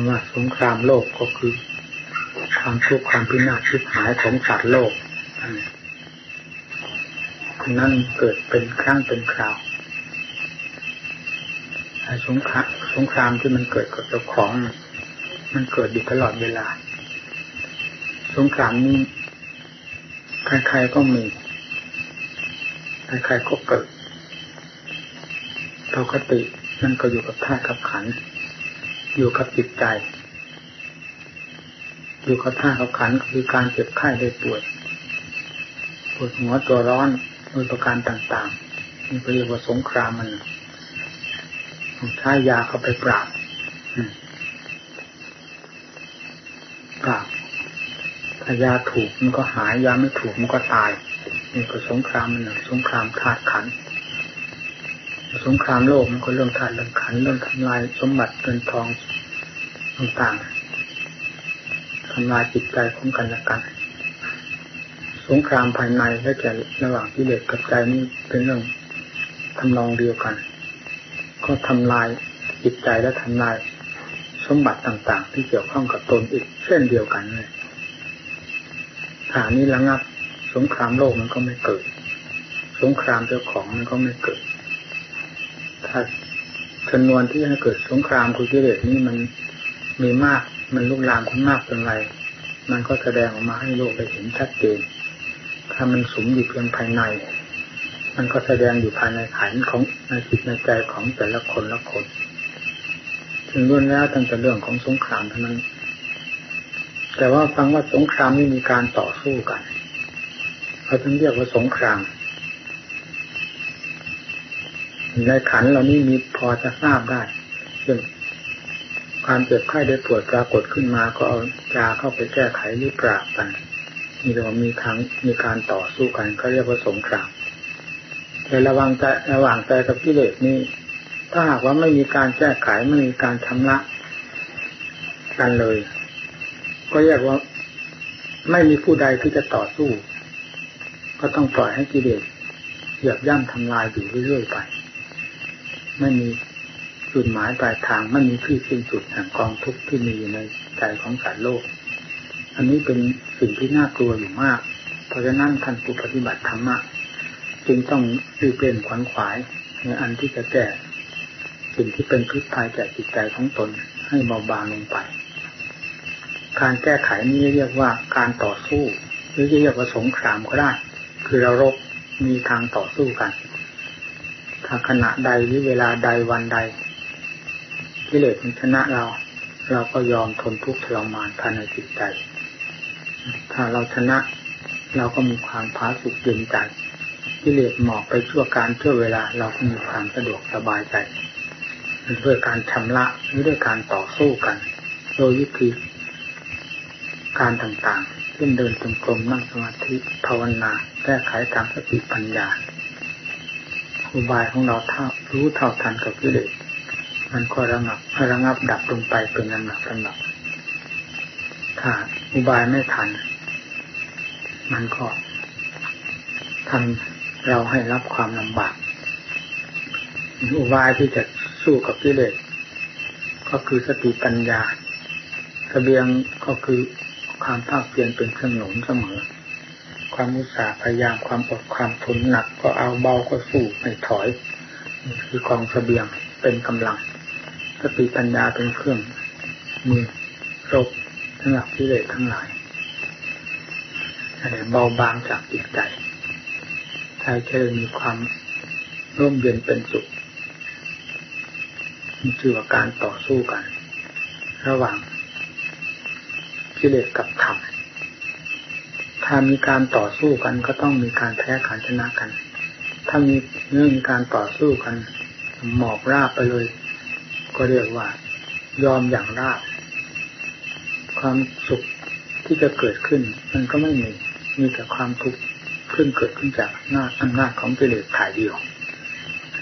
ำว่าสงครามโลกก็คือ ความทุกข์ความพินาศชิบหายของสัตว์โลกนั่นเกิดเป็นครั้งเป็นคราวสงครามสงครามที่มันเกิดกับเจ้าของ มันเกิดอยู่ตลอดเวลา สงครามนี้ใครๆก็มีใครๆก็เกิดปกติมันก็อยู่กับธาตุกับขัน อยู่กับจิตใจ อยู่กับธาตุกับขันคือการเจ็บไข้ได้ป่วยปวดหัวตัวร้อนโดยประการต่างๆนี่เรียกว่าสงครามมันใช้ยาเข้าไปปราบปราบถ้ายาถูกมันก็หายยาไม่ถูกมันก็ตายนี่ก็สงครามมันหนึ่งสงครามธาตุขัน สงครามโลกมันก็เรื่องธาตุเรื่องขันเรื่องทำลายสมบัติเงินทองต่างๆทำลายจิตใจของกันและกัน สงครามภายในและแก่ระหว่างที่เด็กกับใจนี่เป็นเรื่องทำนองเดียวกัน ก็ทำลายจิตใจและทำลายสมบัติต่าง ๆ ที่เกี่ยวข้องกับตนอีกเช่นเดียวกันเลยฐานนี้ระงับ สงครามโลกมันก็ไม่เกิด สงครามเจ้าของมันก็ไม่เกิด ถ้าจำนวนที่ให้เกิดสงครามคุกิเลสนี่มันมีมาก มันลุกลามขึ้นมากเป็นไร มันก็แสดงออกมาให้โลกได้เห็นชัดเจน ถ้ามันสมอยู่เพียงภายใน มันก็แสดงอยู่ภายในขันของในจิตในใจของแต่ละคนละคนถึงรุ่นแล้วตั้งแต่เรื่องของสงครามเท่านั้น แต่ว่าฟังว่าสงครามนี่มีการต่อสู้กันเขาถึงเรียกว่าสงคราม ในขันเรานี่มีพอจะทราบได้เช่นความเจ็บไข้ได้ปวดปรากฏขึ้นมาก็เอายาเข้าไปแก้ไขหรือปราบกันมีแต่ว่ามีทั้งมีการต่อสู้กันเขาเรียกว่าสงครามแต่ระวังใจระหว่างใจกับกิเลสนี่ถ้าหากว่าไม่มีการแก้ไขไม่มีการชำระกันเลย ก็เรียกว่าไม่มีผู้ใดที่จะต่อสู้ ก็ต้องปล่อยให้กิเลสเหยียบย่ำทำลายอยู่เรื่อยๆไป ไม่มีจุดหมายปลายทางไม่มีที่สิ้นสุดแห่งกองทุกข์ที่มีอยู่ในใจของสารโลก อันนี้เป็นสิ่งที่น่ากลัวอยู่มาก เพราะฉะนั้นท่านผู้ปฏิบัติธรรมะจึงต้องรีบเร่งขวัญขวายในอันที่จะแก้สิ่งที่เป็นพิษภัยแก่จิตใจของตนให้เบาบางลงไป การแก้ไขนี้เรียกว่าการต่อสู้ หรือจะเรียกว่าสงครามก็ได้ คือเรารบมีทางต่อสู้กัน ถ้าขณะใดหรือเวลาใดวันใดกิเลสมันชนะเรา เราก็ยอมทนทุกข์ทรมานภายในจิตใจ ถ้าเราชนะ เราก็มีความพาสุขเย็นใจกิเลสหมอกไปชั่วการชั่วเวลาเราก็มีความสะดวกสบายใจด้วยการชำระหรือด้วยการต่อสู้กัน โดยวิธีการต่างๆเช่นเดินจงกรมนั่งสมาธิภาวนาแก้ไขตามสติปัญญา อุบายของเราเท่ารู้เท่าทันกับกิเลสมันก็ระงับระงับดับลงไปเป็นลำดับลำดับถ้าอุบายไม่ทัน มันก็ทำเราให้รับความลำบากอุบายที่จะสู้กับกิเลสก็คือสติปัญญาสเบียงก็คือความภาคเพียรเป็นเครื่องหนุนเสมอ ความมุสาพยายามความอดความทนหนัก ก็เอาเบาก็สู้ไม่ถอยคือกองเสบียงเป็นกำลังสติปัญญาเป็นเครื่องมือรบสำหรับที่เลสทั้งหลายอะไรเบาบางจากจิตใจใจจะมีความร่มเย็นเป็นสุขมีชื่อว่าการต่อสู้กัน ระหว่างกิเลสกับธรรม ถ้ามีการต่อสู้กันก็ต้องมีการแพ้ขันชนะกัน ถ้ามีเรื่องมีการต่อสู้กัน หมอบราบไปเลย ก็เรียกว่า ยอมอย่างราบ ความสุขที่จะเกิดขึ้น มันก็ไม่มีมีแต่ความทุกข์ขึ้นเกิดขึ้นจากหน้าอำนาจของกิเลสถ่ายเดียว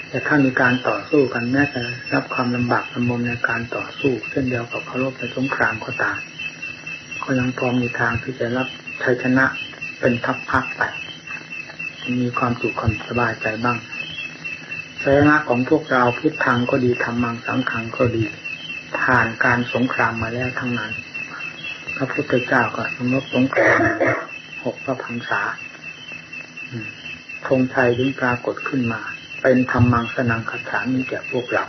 แต่ถ้ามีการต่อสู้กันแม้จะรับความลำบากลำบนในการต่อสู้ เช่นเดียวกับเคารพในสงครามก็ตามก็ยังพอมีทางที่จะรับ ชัยชนะเป็นพักๆไป มีความสุขความสบายใจบ้างชัยชนะของพวกเราพุทธังก็ดีธรรมังสังขังก็ดี ผ่านการสงครามมาแล้วทั้งนั้น พระพุทธเจ้าก็สมรบสงครามหกพระพรรษาธงชัยถึงปรากฏขึ้นมา เป็นธรรมังสนังคาถามีแก่พวกเรา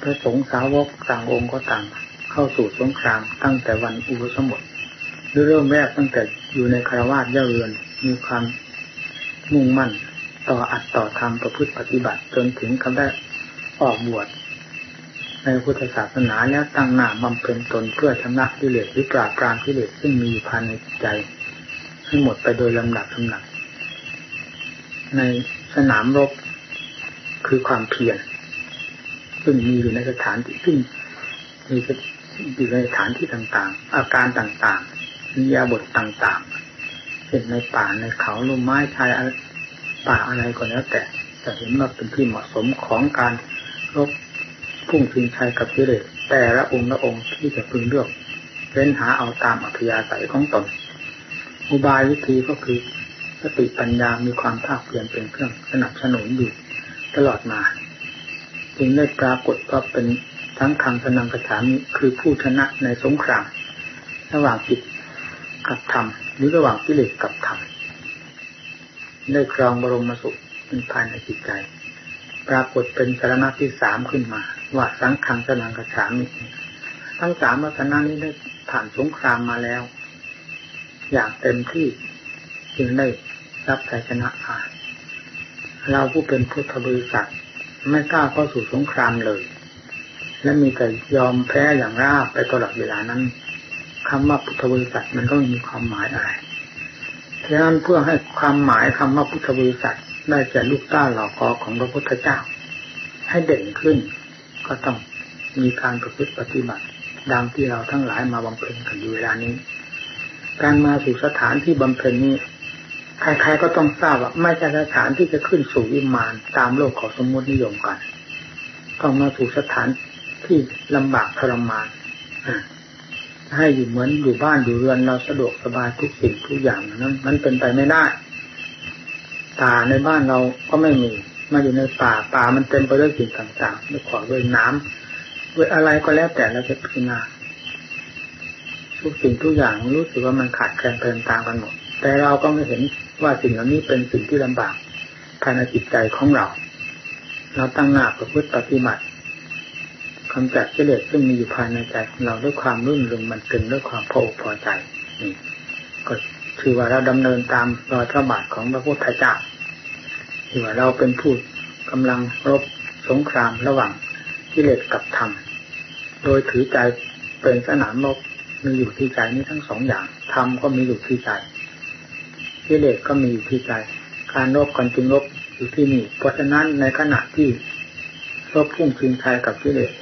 พระสงฆ์สาวกต่างองค์ก็ต่างเข้าสู่สงครามตั้งแต่วันอุปสมบท เริ่มแรกตั้งแต่อยู่ในคารวาสเย่าเรือน มีความมุ่งมั่นต่ออัดต่อทำประพฤติปฏิบัติ จนถึงคำได้ออกบวชในพุทธศาสนาแล้วตั้งหน้าบำเพ็ญตนเพื่อชำระกิเลสหรือปราบปรามกิเลสซึ่งมีอยู่ภายในใจให้หมดไปโดยลำดับลำดับในสนามรบคือความเพียรซึ่งมีอยู่ในสถานที่ซึ่งมีอยู่ในสถานที่ต่างๆ อาการต่าง ๆมียาบทต่างๆเช่นในป่าในเขาลมไม้ชายป่าอะไรก็แล้วแต่จะเห็นว่าเป็นที่เหมาะสมของการรบพุ่งชิงชัยกับกิเลสแต่ละองค์ละองค์ที่จะพึงเลือกเล่นหาเอาตามอัธยาศัยของตน อุบายวิธีก็คือสติปัญญามีความภาคเพียรเป็นเครื่องสนับสนุนอยู่ตลอดมา จึงได้ปรากฏว่าเป็นทั้งคังสนังกระฉามคือผู้ชนะในสงคราม ระหว่างจิต กับธรรมหรือระหว่างกิเลสกับธรรมได้ครองบรมสุขเป็นภายในจิตใจ ปรากฏเป็นสารณะที่สามขึ้นมา ว่าสังขังสนังกระฉามทั้งสามวัฒนานี้ได้ผ่านสงครามมาแล้ว อย่างเต็มที่จึงได้รับชัยชนะมาเราผู้เป็นพุทธบริษัทไม่กล้าเข้าสู่สงครามเลย และมีแต่ยอมแพ้อย่างราบไปตลอดเวลานั้น คำว่าพุทธบริษัทมันก็มีความหมายอะไรฉะนั้นเพื่อให้ความหมายคำว่าพุทธบริษัทได้แก่ลูกต้าหล่อคอของพระพุทธเจ้า ให้เด่นขึ้น ก็ต้องมีการประพฤติปฏิบัติ ดังที่เราทั้งหลายมาบำเพ็ญกันอยู่เวลานี้ การมาสู่สถานที่บำเพ็ญนี้ใครๆก็ต้องทราบว่าไม่ใช่สถานที่จะขึ้นสู่วิมานตามโลกของสมมตินิยมกัน ต้องมาสู่สถานที่ลำบากทรมาน ให้อยู่เหมือนอยู่บ้านอยู่เรือนเราสะดวกสบายทุกสิ่งทุกอย่างนั้นมันเป็นไปไม่ได้ป่าในบ้านเราก็ไม่มี มาอยู่ในป่าป่ามันเต็มไปด้วยสิ่งต่างๆด้วยขวาด้วยน้ำด้วยอะไรก็แล้วแต่เราจะพิจารณาทุกสิ่งทุกอย่างรู้สึกว่ามันขาดแคลนเพลินตามกันหมด แต่เราก็ไม่เห็นว่าสิ่งเหล่านี้เป็นสิ่งที่ลำบากภายในจิตใจของเรา เราตั้งหน้าประพฤติปฏิบัติ คำจัดกิเลสซึ่งมีอยู่ภายในใจของเราด้วยความรุ่นเรืองมันต็มด้วยความพอพอใจนี่ก็คือว่าเราดำเนินตามรอยพระบาทของพระพุทธเจ้าที่ว่าเราเป็นผู้กำลังรบสงครามระหว่างกิเลสกับธรรม โดยถือใจเป็นสนามรบมีอยู่ที่ใจนี้ทั้งสองอย่างธรรมก็มีอยู่ที่ใจกิเลสก็มีอยู่ที่ใจ การรบกันจึงรบอยู่ที่นี่ เพราะฉะนั้นในขณะที่รบพุ่งชิงชัยกับกิเลส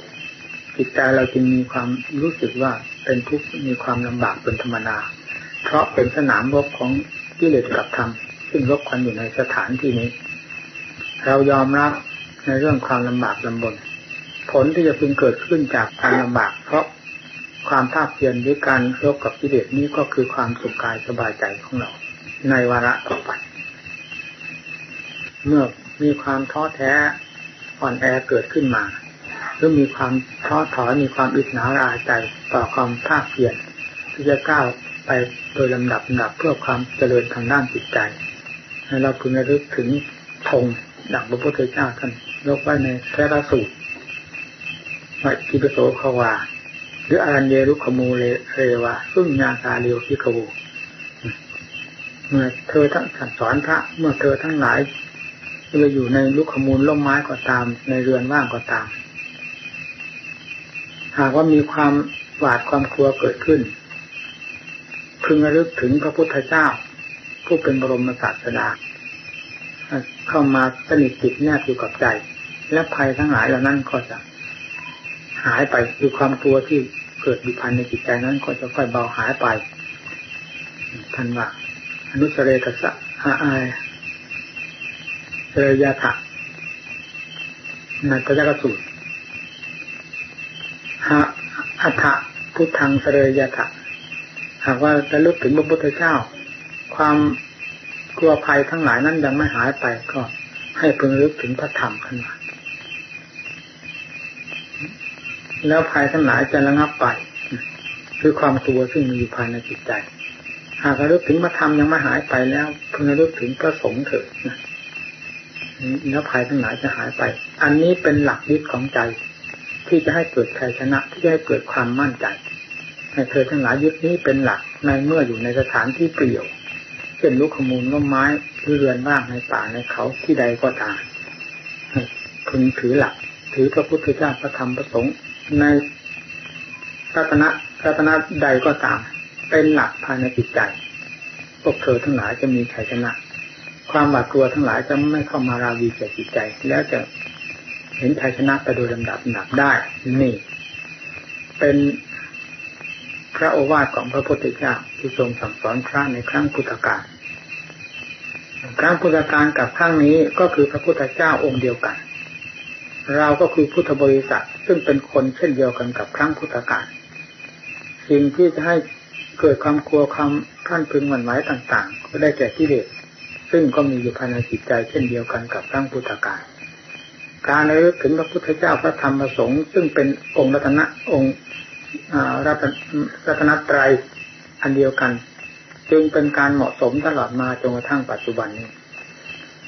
จิตใจเราจึงมีความรู้สึกว่าเป็นทุกข์มีความลำบากเป็นธรรมดาเพราะเป็นสนามรบของกิเลสกับธรรมซึ่งรบกันอยู่ในสถานที่นี้ เรายอมรับในเรื่องความลำบากลำบน ผลที่จะพึงเกิดขึ้นจากการลำบาก เพราะความภาคเพียรด้วยการรบกับกิเลสนี้ก็คือความสุขกายสบายใจของเรา ในวาระต่อไปเมื่อมีความท้อแท้อ่อนแอเกิดขึ้นมา หรือมีความท้อถอยมีความอิจฉาราใจต่อความภาคเพียรที่จะก้าวไปโดยลำดับดับเพื่อความเจริญทางด้านจิตใจให้เราพึงระลึกถึงธงดังพระพุทธเจ้าท่านยกไว้ในแค่ละสูตรว่ากิปโสขวา หรืออารัญเยรุขมูเลเรวาซึ่งญาคาเรียวพิขวูเมื่อเธอทั้งสอนพระ เมื่อเธอทั้งหลายจะอยู่ในลุกขมูลล่มไม้ก็ตาม ในเรือนว่างก็ตาม หากว่ามีความหวาดความกลัวเกิดขึ้น พึงระลึกถึงพระพุทธเจ้า ผู้เป็นบรมศาสดาเข้ามาสนิทติดแนบอยู่กับใจ และภัยทั้งหลายเหล่านั้นก็จะหายไปคือความกลัวที่เกิดอยู่ภายในจิตใจนั้น ก็จะค่อยเบาหายไปท่านว่าอนุสเรตสะอาอายเรยาถะนันตยกสูตระอัฏฐพุทธังเสรยาถะหากว่าจะลึกถึงพระพุทธเจ้า ความกลัวภัยทั้งหลายนั้นยังไม่หายไปก็ให้พึงลึกถึงพระธรรมขึ้นมาแล้วภัยทั้งหลายจะระงับไป คือความกลัวซึ่งมีอยู่ภายในจิตใจ หากระลึกถึงมาทำยังไม่หายไปแล้วเพิ่งระลึกถึงพระสงฆ์เถิดนะแล้วภัยทั้งหลายจะหายไป อันนี้เป็นหลักยึดของใจ ที่จะให้เกิดชัยชนะที่จะให้เกิดความมั่นใจให้เธอทั้งหลายยึดนี้เป็นหลักในเมื่ออยู่ในสถานที่เปลี่ยวเช่นลูกขมูลล้มไม้หรือเรือนว่างในป่าในเขาที่ใดก็ตามพึงถือหลัก ถือพระพุทธเจ้าพระธรรมพระสงฆ์ในรัตนะรัตนะใดก็ตาม เป็นหลักภายในจิตใจพวกเธอทั้งหลายจะมีชัยชนะ ความหวาดกลัวทั้งหลายจะไม่เข้ามาราวีแก่จิตใจ แล้วจะ เห็นชัยชนะไปโดยลำดับหนับได้ นี่ เป็นพระโอวาทของพระพุทธเจ้าที่ทรงสั่งสอนพระในครั้งพุทธกาลครั้งพุทธกาลกับครั้งนี้ก็คือพระพุทธเจ้าองค์เดียวกัน เราก็คือพุทธบริษัทซึ่งเป็นคนเช่นเดียวกันกับครั้งพุทธกาลสิ่งที่จะให้เกิดความกลัวความท่านพึงหวั่นไหวต่าง ๆ ก็ได้แก่ที่เด็ซึ่งก็มีอยู่ภายในจิตใจเช่นเดียวกันกับครั้งพุทธกาล การระลึกถึงพระพุทธเจ้าพระธรรมพระสงฆ์ซึ่งเป็นองค์รัตนะองค์รัตนตรัยอันเดียวกัน จึงเป็นการเหมาะสมตลอดมาจนกระทั่งปัจจุบันนี้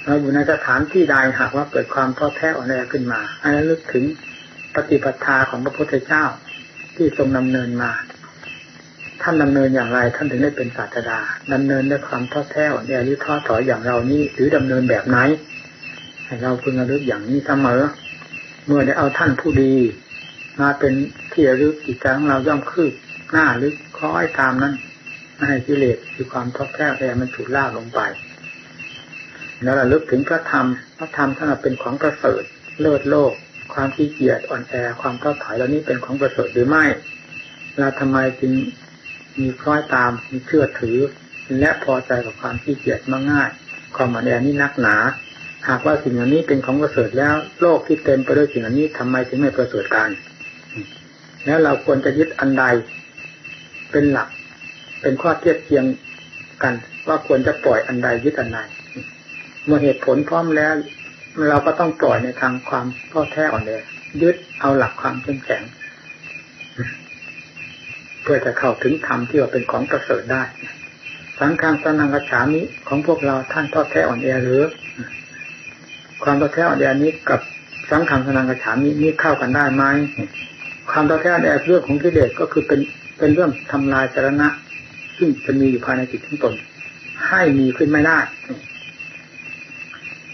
เราอยู่ในสถานที่ใดหากว่าเกิดความท้อแท้อ่อนแอขึ้นมาอันนั้นลึกถึงปฏิปทาของพระพุทธเจ้าที่ทรงดำเนินมา ท่านดำเนินอย่างไร ท่านถึงได้เป็นศาสดาดำเนินด้วยความท้อแท้อ่อนแอหรือท้อถอยอย่างเรานี้หรือดำเนินแบบไหน ให้เราพึงระลึกอย่างนี้เสมอ เมื่อได้เอาท่านผู้ดี มาเป็นที่ระลึกจิตใจของเราย่อมคืบหน้าลึกคล้อยตามนั้นให้กิเลสคือความท้อแท้แอมันถูกล่าลงไป แล้วระลึกถึงพระธรรม พระธรรมท่านเป็นของประเสริฐเลิศโลก ความขี้เกียจอ่อนแอความท้อถอยแล้วนี้เป็นของประเสริฐหรือไม่เราทำไมจึงมีคล้อยตามมีเชื่อถือ และพอใจกับความขี้เกียจมาง่าย ความอ่อนแอนี่นักหนา หากว่าสิ่งเหล่านี้เป็นของประเสริฐแล้ว โลกที่เต็มไปด้วยสิ่งเหล่านี้ทำไมถึงไม่ประเสริฐกันแล้วเราควรจะยึดอันใดเป็นหลัก เป็นข้อเทียบเทียงกัน ว่าควรจะปล่อยอันใดยึดอันใดเมื่อเหตุผลพร้อมแล้ว เราก็ต้องปล่อยในทางความท้อแท้อ่อนแอยึดเอาหลักความเข้มแข็งเพื่อจะเข้าถึงธรรมที่ว่าเป็นของประเสริฐได้สังฆางสนังกระฉามิของพวกเราท่านท้อแท้อ่อนแอหรือ ความท้อแท้อ่อนแอนี้กับสังฆางสนังกระฉามินี้เข้ากันได้ไหมความท้อแท้แอบเรื่องของกิเลสก็คือเป็นเป็นเรื่องทำลายจรณะ ซึ่งจะมีอยู่ภายในจิตทั้งตน ให้มีขึ้นไม่ได้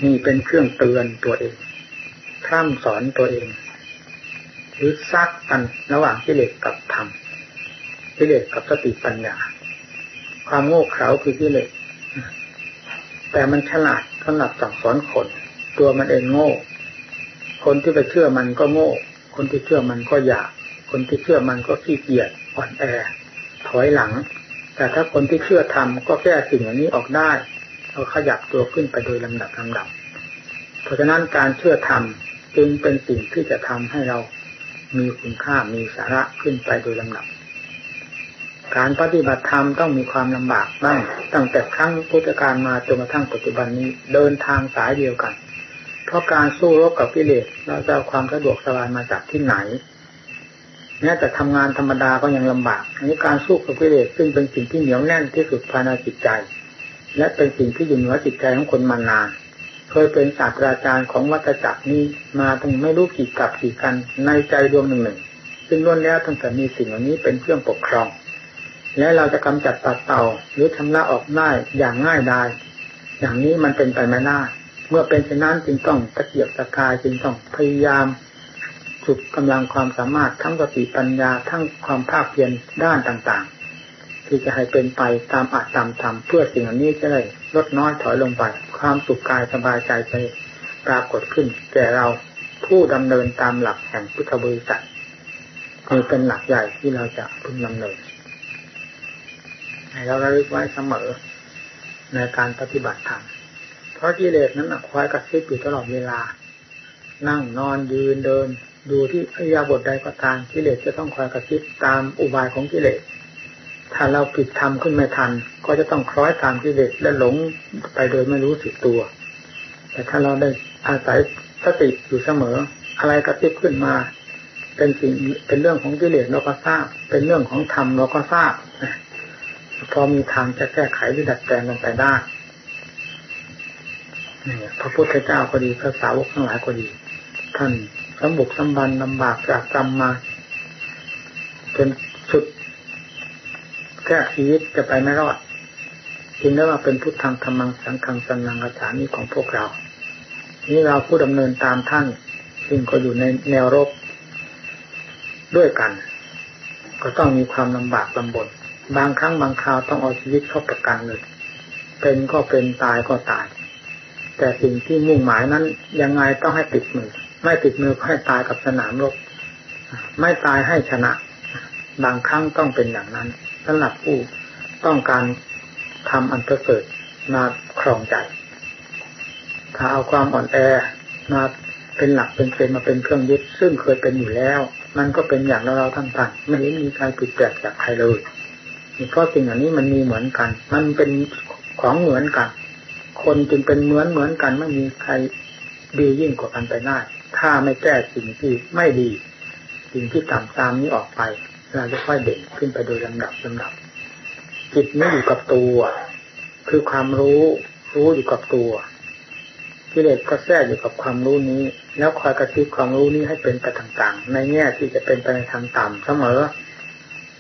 นี่เป็นเครื่องเตือนตัวเองพร่ำสอนตัวเอง หรือซักกันระหว่างกิเลสกับธรรมกิเลสกับสติปัญญา ความโง่เขลาคือกิเลสแต่มันฉลาดสำหรับสั่งสอนคน ตัวมันเองโง่ คนที่ไปเชื่อมันก็โง่ คนที่เชื่อมันก็อยาก คนที่เชื่อมันก็ขี้เกียจอ่อนแอ ถอยหลัง แต่ถ้าคนที่เชื่อทำก็แก้สิ่งเหล่านี้ออกได้เราขยับตัวขึ้นไปโดยลำดับลำดับ เพราะฉะนั้นการเชื่อทำจึงเป็นสิ่งที่จะทำให้เรามีคุณค่ามีสาระขึ้นไปโดยลำดับ การปฏิบัติธรรมต้องมีความลำบากบ้างตั้งแต่ครั้งพุทธกาลมาจนกระทั่งปัจจุบันนี้เดินทางสายเดียวกัน เพราะการสู้รบกับกิเลสเราจะเอาความสะดวกสบายมาจากที่ไหนแม้แต่ทำงานธรรมดาก็ยังลำบากอันนี้การสู้กับกิเลสซึ่งเป็นสิ่งที่เหนียวแน่นที่สุดภายในจิตใจ และเป็นสิ่งที่อยู่เหนือจิตใจของคนมานาน เคยเป็นศาสตราจารย์ของวัฏจักรนี้มาตั้งไม่รู้กี่กับกี่กันในใจดวงหนึ่งหนึ่งซึ่งล้วนแล้วตั้งแต่มีสิ่งเหล่านี้เป็นเครื่องปกครอง และเราจะกำจัดตัดเต่าหรือชำระออกได้อย่างง่ายดายอย่างนี้มันเป็นไปไม่ได้ เมื่อเป็นเช่นนั้นจึงต้องตะเกียบตะกายจึงต้องพยายามสุดกำลังความสามารถทั้งสติปัญญาทั้งความภาคเพียรด้านต่างๆ ที่จะให้เป็นไปตามอาจตามธรรมเพื่อสิ่งนี้จะได้ลดน้อยถอยลงไป ความสุขกายสบายใจใจปรากฏขึ้น แก่เราผู้ดำเนินตามหลักแห่งพุทธบริษัทนี่เป็นหลักใหญ่ที่เราจะพึงดำเนินให้เราระลึกไว้เสมอในการปฏิบัติธรรม เพราะกิเลสนั้นคอยกระซิบอยู่ตลอดเวลา นั่งนอนยืนเดิน ดูที่อริยบทใดก็ตามกิเลสจะต้องคอยกระซิบตามอุบายของกิเลส ถ้าเราผิดทำขึ้นไม่ทัน ก็จะต้องคล้อยตามกิเลสและหลงไปโดยไม่รู้สึกตัว แต่ถ้าเราได้อาศัยสติอยู่เสมอ อะไรกระซิบขึ้นมา เป็นสิ่งเป็นเรื่องของกิเลสเราก็ทราบ เป็นเรื่องของธรรมเราก็ทราบพอมีทางจะแก้ไขหรือดัดแปลงลงไปได้ พระพุทธเจ้าก็ดีพระสาวกทั้งหลายก็ดี ท่านสมบุกสมบันลำบากจากกรรมมาจนสุดแก้ชีวิตจะไปไม่รอดจึงได้ว่าเป็นพุทธังธรรมังสังฆังสันนังอาจานี้ของพวกเรา นี่เราผู้ดำเนินตามท่านซึ่งก็อยู่ในแนวรบด้วยกัน ก็ต้องมีความลำบากลำบน บางครั้งบางคราวต้องเอาชีวิตเข้าประกันเลย เป็นก็เป็นตายก็ตาย แต่สิ่งที่มุ่งหมายนั้น ยังไงต้องให้ติดมือ ไม่ติดมือก็ให้ตายกับสนามรบไม่ตายให้ชนะ บางครั้งต้องเป็นอย่างนั้นสำหรับผู้ต้องการทำอันประเสริฐมาครองใจ ถ้าเอาความอ่อนแอมาเป็นหลักเป็นเกณฑ์มาเป็นเครื่องยึด ซึ่งเคยเป็นอยู่แล้ว มันก็เป็นอย่างเราเราทั้งกันไม่มีใครผิดแปลกจากใครเลยเพราะสิ่งอันนี้มันมีเหมือนกัน มันเป็นของเหมือนกัน คนจึงเป็นเหมือนเหมือนกันไม่มีใครดียิ่งกว่ากันไปได้ถ้าไม่แก้สิ่งที่ไม่ดี สิ่งที่ต่ำตามนี้ออกไปเราจะค่อยเด่นขึ้นไปโดยลำดับลำดับ จิตไม่อยู่กับตัว คือความรู้รู้อยู่กับตัวกิเลสก็แทรกอยู่กับความรู้นี้ แล้วคอยกระซิบความรู้นี้ให้เป็นไปต่างๆ ในแง่ที่จะเป็นไปในทางต่ำเสมอ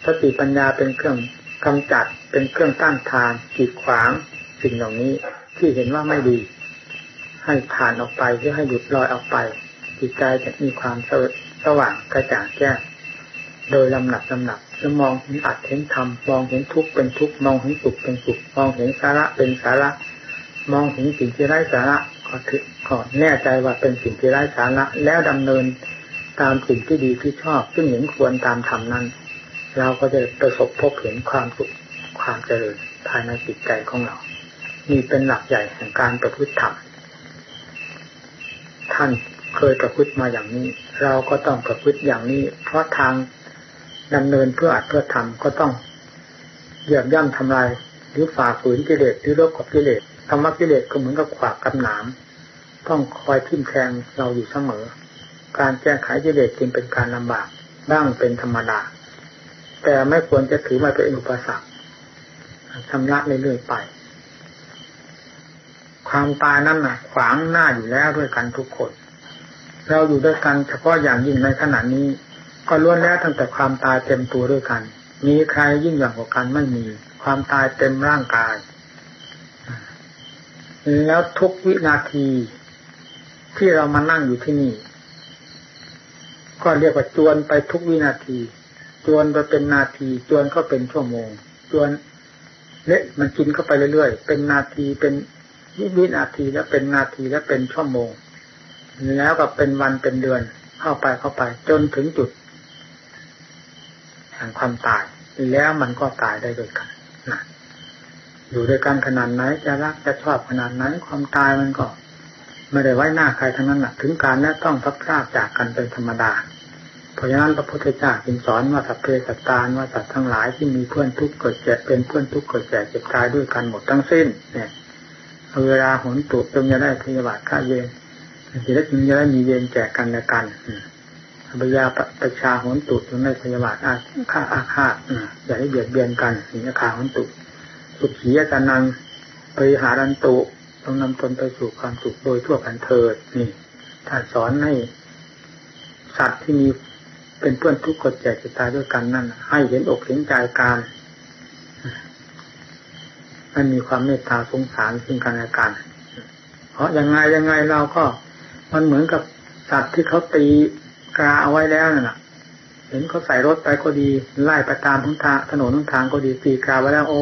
สติปัญญาเป็นเครื่องกำจัดเป็นเครื่องต้านทานกีดขวางสิ่งเหล่านี้ ที่เห็นว่าไม่ดี ให้ผ่านออกไปหรือให้หยุดลอยออกไป จิตใจจะมีความสว่างกระจ่างแจ้งโดยลำหนับลำหนับจะมองเห็นอัดเห็นธรรมมองเห็นทุกข์เป็นทุกข์มองเห็นสุขเป็นสุขมองเห็นสาระเป็นสาระ มองเห็นสิ่งที่ไร้สาระก็ถือก็แน่ใจว่าเป็นสิ่งที่ไร้สาระ แล้วดำเนินตามสิ่งที่ดีที่ชอบซึ่งเห็นควรตามธรรมนั้น เราก็จะประสบพบเห็นความสุขความเจริญภายในจิตใจของเรา นี่เป็นหลักใหญ่แห่งการประพฤติธรรมท่านเคยประพฤติมาอย่างนี้ เราก็ต้องประพฤติอย่างนี้ เพราะทางดำเนินเพื่ออัดเพื่อทำก็ต้องเหยียบย่ำทำลายหรือฝ่าฝืนกิเลสหรือลบกับกิเลสธรรมะกิเลสก็เหมือนกับขวากกับหนาม ต้องคอยทิ่มแทงเราอยู่เสมอ การแก้ไขกิเลสจึงเป็นการลำบากบ้างเป็นธรรมดา แต่ไม่ควรจะถือมาเป็นอุปสรรคชำระเรื่อยๆไป ความตายนั่นน่ะ ขวางหน้าอยู่แล้วด้วยกันทุกคน เราอยู่ด้วยกันเฉพาะอย่างยิ่งในขณะนี้ ก็ล้วนแล้วตั้งแต่ความตายเต็มตัวด้วยกัน มีใครยิ่งอย่างกว่ากันไม่มี ความตายเต็มร่างกาย แล้วทุกวินาทีที่เรามานั่งอยู่ที่นี่ ก็เรียกว่าจวนไปทุกวินาที จวนไปเป็นนาที จวนก็เป็นชั่วโมง จวนเละมันกินเข้าไปเรื่อยๆ เป็นนาทีเป็น วินาทีแล้วเป็นนาทีแล้วเป็นชั่วโมง แล้วก็เป็นวันเป็นเดือนเข้าไปเข้าไป จนถึงจุดแห่งความตาย แล้วมันก็ตายได้ด้วยกันนะอยู่ด้วยกันขนาดไหนจะรักจะชอบขนาดไหนความตายมันก็ ไม่ได้ไว้หน้าใครทั้งนั้นแหะถึงการแล้วต้องพักพลาดจากกันเป็นธรรมดาเพราะฉะนั้นพระพุทธเจ้าจึงสอนว่าสัพเพสัตตานว่าสัตว์ทั้งหลายที่มีเพื่อนทุกข์เกิดแก่เป็นเพื่อนทุกข์เกิดแก่เจ็บตายด้วยกันหมดทั้งสิ้น เนี่ย เวลาหนตุจงจะได้พยาบาทฆ่าเวรทีละจึงจะได้มีเวรแก่กันและกันอภิยาประชาหนตุจงได้พยาบาทอาฆ่าอาฆาตอย่าให้เบียดเบียนกันนี่นะขาหนตุสุขียานังปริหารันตุต้องนำตนไปสู่ความสุขโดยทั่วกันเถิดนี่ท่าสอนให้สัตว์ที่มีเป็นเพื่อนทุกข์กดแจกจะตายด้วยกันนั่นให้เห็นอกเห็นใจการ มันมีความเมตตาสงสารซึ่งกันและกันเพราะยังไงยังไงเราก็ มันเหมือนกับสัตว์ที่เขาตีกาเอาไว้แล้วน่ะ เห็นเขาใส่รถไปก็ดีไล่ไปตามทุนทางถนนทุนทางก็ดีตีกาไว้แล้วโอ้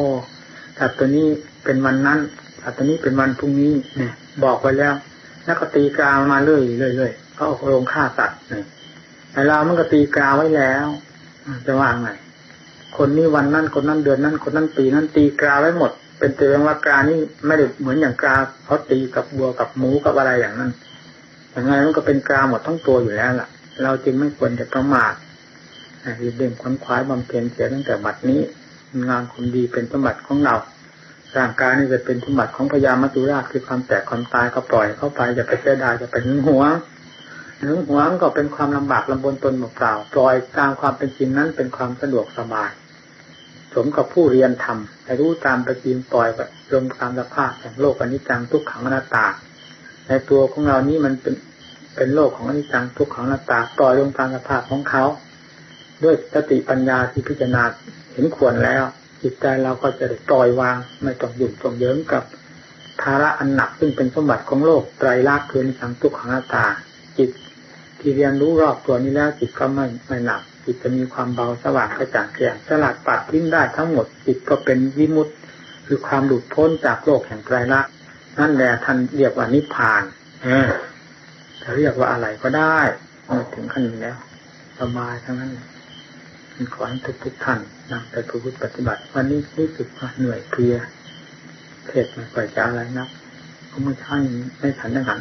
สัตว์ตัวนี้เป็นวันนั้นสัตว์ตัวนี้เป็นวันพรุ่งนี้เนี่ย บอกไว้แล้ว แล้วก็ตีกามาเรื่อยเรื่อยๆเขาเอาลงฆ่าสัตว์เนี่ยแต่เรามันก็ตีกาไว้แล้วจะว่าไงคนนี้วันนั้นคนนั้นเดือนนั้นคนนั้นปีนั้นตีกาไว้หมด เป็นเตือนว่ากานี่ไม่ได้เหมือนอย่างกาเขาตีกับบัวกับหมูกับอะไรอย่างนั้นอย่างไงมันก็เป็นกาหมดทั้งตัวอยู่แล้วล่ะ เราจึงไม่ควรจะประมาทรีบเด่นควนขวายบำเพ็ญเสียตั้งแต่บัดนี้งานคนดีเป็นสมบัติของเราร่างกายนี่จะเป็นสมบัติของพญามัจจุราชคือความแตกความตายก็ปล่อยเข้าไปอย่าไปเสียดายอย่าไปหึงหวงหึงหวงก็เป็นความลำบากลำบนตนเปล่าปล่อยตามความเป็นจริงนั้นเป็นความสะดวกสบาย สมกับผู้เรียนทำให้รู้ตามประจริงปล่อยแบบลงตามสภาพแห่งโลกอนิจจังทุกขังอนัตตา ในตัวของเรานี้มันเป็นเป็นโลกของอนิจจังทุกขังอนัตตาปล่อยลงตามสภาพของเขา ด้วยสติปัญญาที่พิจารณาเห็นควรแล้ว จิตใจเราก็จะปล่อยวางไม่ต้องหยุ่งต้องเยิ้มกับภาระอันหนักซึ่งเป็นสมบัติของโลกไตรลักษณ์คือนิสังทุกขังอนัตตา จิตที่เรียนรู้รอบตัวนี้แล้วจิตก็ไม่ไม่หนัก จิตจะมีความเบาสว่างกระจ่างแจ้งสลัดปัดทิ้งได้ทั้งหมดจิตก็เป็นวิมุตติ คือความหลุดพ้นจากโลกแห่งไตรลักษณ์นั่นแหละท่านเรียกว่านิพพานเออจะเรียกว่าอะไรก็ได้มื่อถึงขั้นนี้แล้วสบายทั้งนั้นขอให้ทุกทุกท่านนำไปประพฤติปฏิบัติ วันนี้รู้สึกว่าเหนื่อยเพลียเทศไม่ค่อยจะอะไรนักก็ไม่ใช่ไม่ฉันยังหัน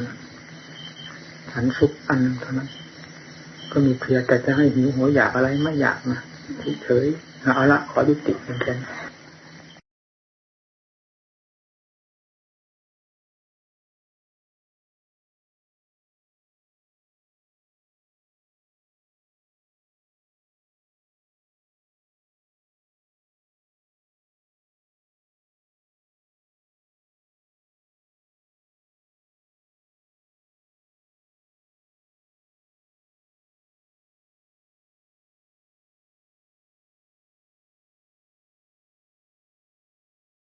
ฉันซุปอันเท่านั้น ก็มีเพียแต่จะให้หิวหัวอยากอะไรไม่อยากนะเฉยเอาละขอยุติเพียงแค่นี้